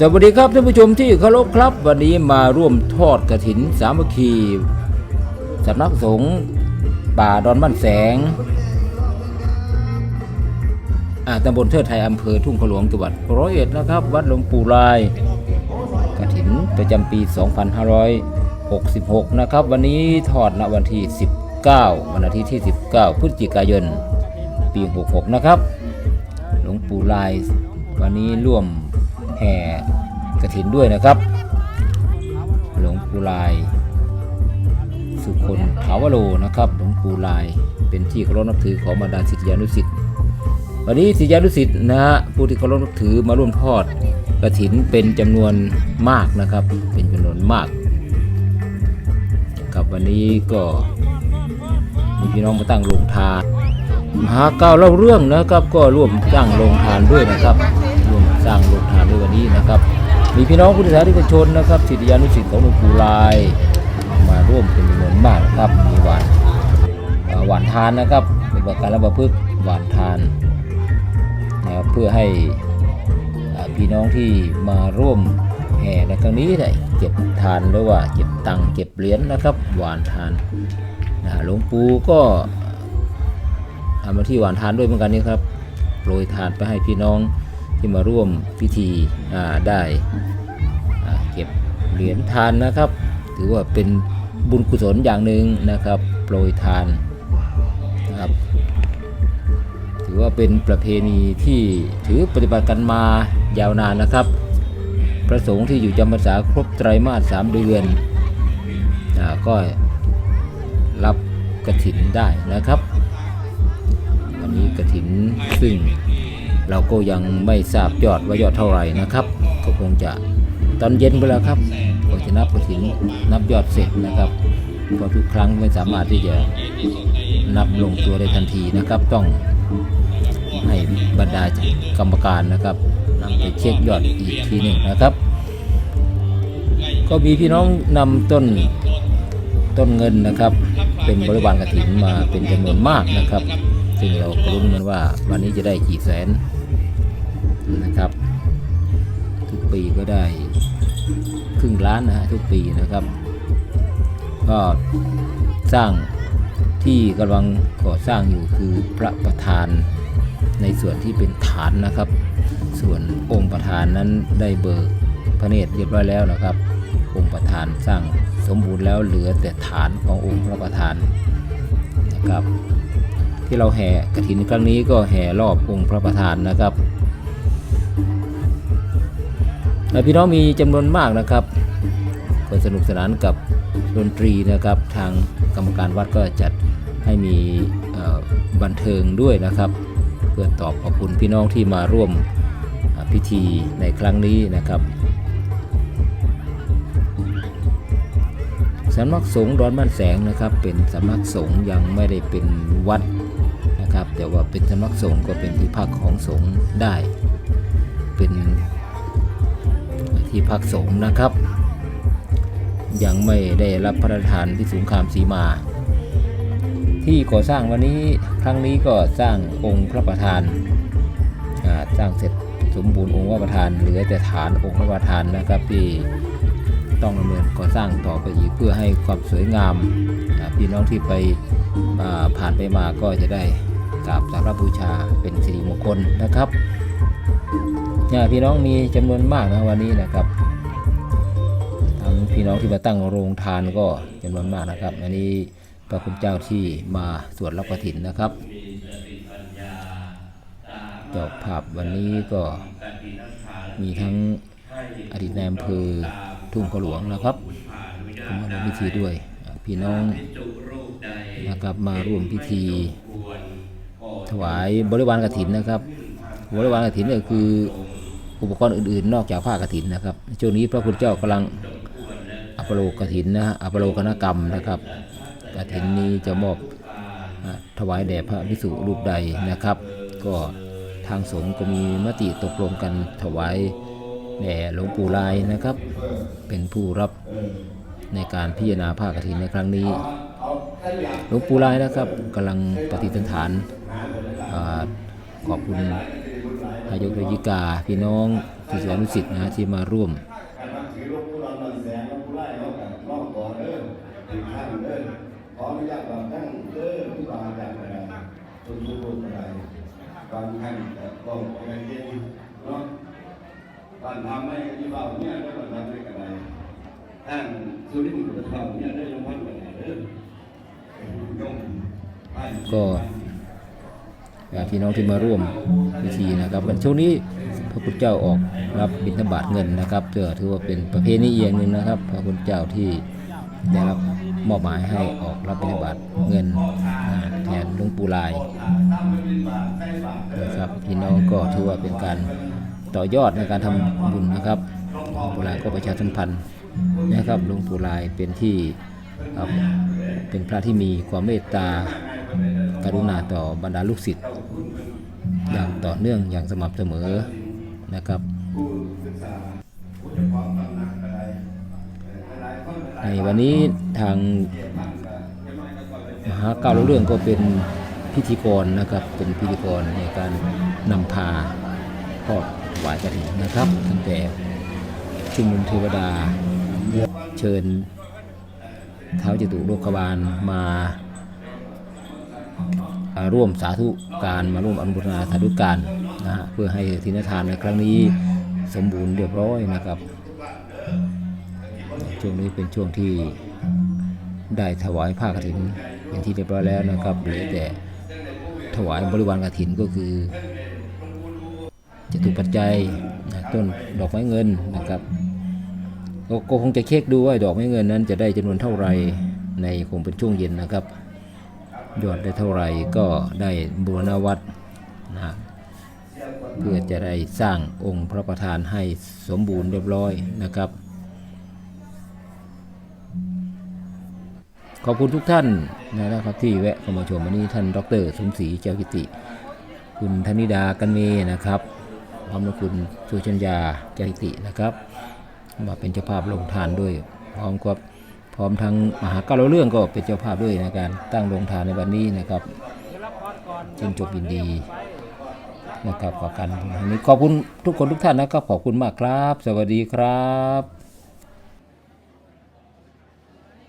สวัสดีครับท่านผู้ชมที่เคารพครับ วันนี้มาร่วมทอดกระถินสามัคคีสำนักสงฆ์ป่าดอนบ้านแสงอ่าตำบลเทิดไทยอำเภอทุ่งขลวงจังหวัดร้อยเอ็ดนะครับ วัดหลวงปู่ลายกระถินประจำปี 2566 นะครับ วันนี้ทอดณวันที่ 19 วันอาทิตย์ที่ 19 พฤศจิกายน ปี 66 นะครับ หลวงปู่ลายวันนี้ร่วม แห่กระถินด้วยนะครับ หลวงปู่ลาย สุคนถาวโรนะครับ หลวงปู่ลายเป็นที่เคารพนับถือของบรรดาศิษยานุศิษย์วันนี้ศิษยานุศิษย์นะฮะผู้ที่เคารพนับถือมาร่วมทอดกระถินเป็นจำนวนมากนะครับ เป็นจำนวนมากกับวันนี้ก็มีพี่น้องมาตั้งโรงทานมหาเก้าเล่าเรื่องนะครับ ก็ร่วมสร้างโรงทานด้วยนะครับร่วม สร้างโรงทานด้วยวันนี้นะครับ มีพี่น้องพุทธศาสนิกชนนะครับศิษยานุศิษย์ของหลวงปู่ลาย มาร่วมเป็นจำนวนมากนะครับมีหวานหวานทานนะครับเป็นการระบาพึกษหวานทานนะครับเพื่อให้พี่น้องที่มาร่วมแห่ในครั้งนี้ได้เก็บทานหรือว่าเก็บตังเก็บเหรียญนะครับ หวานทานนะหลวงปู่ก็ทำหน้าที่หวานทานด้วยเหมือนกันนี่ครับโปรยทานไปให้พี่น้อง ที่มาร่วมพิธีได้เก็บเหรียญทานนะครับ ถือว่าเป็นบุญกุศลอย่างหนึ่งนะครับ โปรยทานนะครับถือว่าเป็นประเพณีที่ถือปฏิบัติกันมายาวนานนะครับพระสงฆ์ที่อยู่จำพรรษาครบไตรมาสสามเดือนก็รับกระถินได้นะครับ วันนี้กระถินซึ่ง เราก็ยังไม่ทราบยอดว่ายอดเท่าไหร่นะครับก็คงจะตอนเย็นไปแล้วครับก็จะนับกระถินนับยอดเสร็จนะครับเพราะทุกครั้งไม่สามารถที่จะนับลงตัวได้ทันทีนะครับ ต้องให้บรรดากรรมการนะครับนำไปเช็คยอดอีกทีหนึ่งนะครับ ก็มีพี่น้องนำต้นต้นเงินนะครับ เป็นบริวารกระถินมาเป็นจำนวนมากนะครับ ซึ่งเราก็รู้นกันว่าวันนี้จะได้กี่แสน นะครับ ทุกปีก็ได้ครึ่งล้านนะฮะทุกปีนะครับ ก็สร้างที่กำลังก่อสร้างอยู่คือพระประธานในส่วนที่เป็นฐานนะครับ ส่วนองค์ประธานนั้นได้เบิกพระเนตรเรียบร้อยแล้วนะครับ องค์ประธานสร้างสมบูรณ์แล้วเหลือแต่ฐานขององค์พระประธานนะครับ ที่เราแห่กระถินครั้งนี้ก็แห่รอบองค์พระประธานนะครับ พี่น้องมีจำนวนมากนะครับก็สนุกสนานกับดนตรีนะครับ ทางกรรมการวัดก็จัดให้มีบันเทิงด้วยนะครับ เพื่อตอบขอบคุณพี่น้องที่มาร่วมพิธีในครั้งนี้นะครับสำนักสงฆ์ดอนบ้านแสงนะครับ เป็นสำนักสงฆ์ยังไม่ได้เป็นวัดนะครับ แต่ว่าเป็นสำนักสงฆ์ก็เป็นที่พักของสงฆ์ได้ เป็น ที่พักสงฆ์นะครับ ยังไม่ได้รับพระราชทานที่สูงคามสีมา ที่ก่อสร้างวันนี้ครั้งนี้ก็สร้างองค์พระประธานสร้างเสร็จสมบูรณ์องค์พระประธานเหลือแต่ฐานองค์พระประธานนะครับที่ต้องดำเนินก่อสร้างต่อไปอีกเพื่อให้ความสวยงามพี่น้องที่ไปผ่านไปมาก็จะได้กราบสักการบูชาเป็นสิริมงคลนะครับ พี่น้องมีจำนวนมากนะวันนี้นะครับทั้งพี่น้องที่มาตั้งโรงทานก็จำนวนมากนะครับ อันนี้พระคุณเจ้าที่มาสวดรับกฐินนะครับจอบภาพวันนี้ก็มีทั้งอดีตนายอำเภอทุ่งขหลวงนะครับมาร่วมพิธีด้วย พี่น้องนะครับมาร่วมพิธี ถวายบริวารกฐินนะครับบริวารกฐินก็คือ อุปกรณ์อื่นๆ นอกจากผ้ากฐินนะครับช่วงนี้พระคุณเจ้ากำลังอัปโลกฐินนะฮะอัปโลกนกรรมนะครับกฐินนี้จะมอบถวายแด่พระภิกษุรูปใดนะครับ ก็ทางสงฆ์ก็มีมติตกลงกันถวายแด่หลวงปู่ลายนะครับ เป็นผู้รับในการพิจารณาภาคกฐินในครั้งนี้หลวงปู่ลายนะครับกำลังปฏิสันฐานอขอบคุณ นายกนายกา พี่น้องศิษยานุศิษย์นะที่มาร่วมการนับถือหลวงปู่รอนนอนแสงหลวงปู่ไล่เขากับน้องก่อนเด้อถึงขั้นเด้อขออนุญาตบางท่านเด้อผู้บาอาจารย์อะไรทุกทุกคนอะไรบางท่านก็บอกกันเองเนาะบ้านทำไม่ที่บ้านเนี่ยได้บ้านทำไม่กันไรท่านสุรินทร์จะทำเนี่ยได้ยงพันกันเด้อก็ พี่น้องที่มาร่วมพิธีนะครับวันช่วงนี้พระพุทธเจ้าออกรับบิณฑบาตเงินนะครับเพื่อถือว่าเป็นประเพณีอย่างหนึ่งนะครับ พระพุทธเจ้าที่ได้รับมอบหมายให้ออกรับบิณฑบาตเงินแทนหลวงปู่ลายนะครับพี่น้องก็ถือว่าเป็นการต่อยอดในการทำบุญนะครับหลวงปู่ลายก็ประชาสัมพันธ์นะครับหลวงปู่ลายเป็นที่เป็นพระที่มีความเมตตากรุณาต่อบรรดาลูกศิษย์ อย่างต่อเนื่องอย่างสม่ำเสมอนะครับในวันนี้ทางมหาเก้าเรื่องก็เป็นพิธีกรนะครับเป็นพิธีกรในการนำพาทอดถวายกฐินนะครับตั้งแต่ชุมนุมเทวดาเชิญเท้าจตุโลกบาลมา ร่วมสาธุการมาร่วมอนุโมทนาสาธุการนะฮะเพื่อให้ทินทานในครั้งนี้สมบูรณ์เรียบร้อยนะครับ ช่วงนี้เป็นช่วงที่ได้ถวายผ้ากฐินเป็นที่เรียบร้อยแล้วนะครับเหลือแต่ถวายบริวารกฐินก็คือจตุปัจจัยต้นดอกไม้เงินนะครับกก็คงจะเช็คดูว่าดอกไม้เงินนั้นจะได้จำนวนเท่าไหร่ในคงเป็นช่วงเย็นนะครับ ยอดได้เท่าไหร่ก็ได้บูรณวัดนะเพื่อจะได้สร้างองค์พระประธานให้สมบูรณ์เรียบร้อยนะครับ ขอบคุณทุกท่านนะครับที่แวะเข้ามาชมวันนี้ท่านดรสมศรีเจ้ากิติ คุณธนิดากันเมนะครับพร้อมด้วยคุณสุชัญญาเจ้ากิตินะครับ มาเป็นเจ้าภาพลงทานด้วยพร้อมกับ พร้อมทั้งมหาการเรื่องก็เป็นเจ้าภาพด้วยในการตั้งลงทานในวันนี้นะครับจึงจบยินดีนะครับขอกันนี้ขอบคุณทุกคนทุกท่านนะครับขอบคุณมากครับ สวัสดีครับ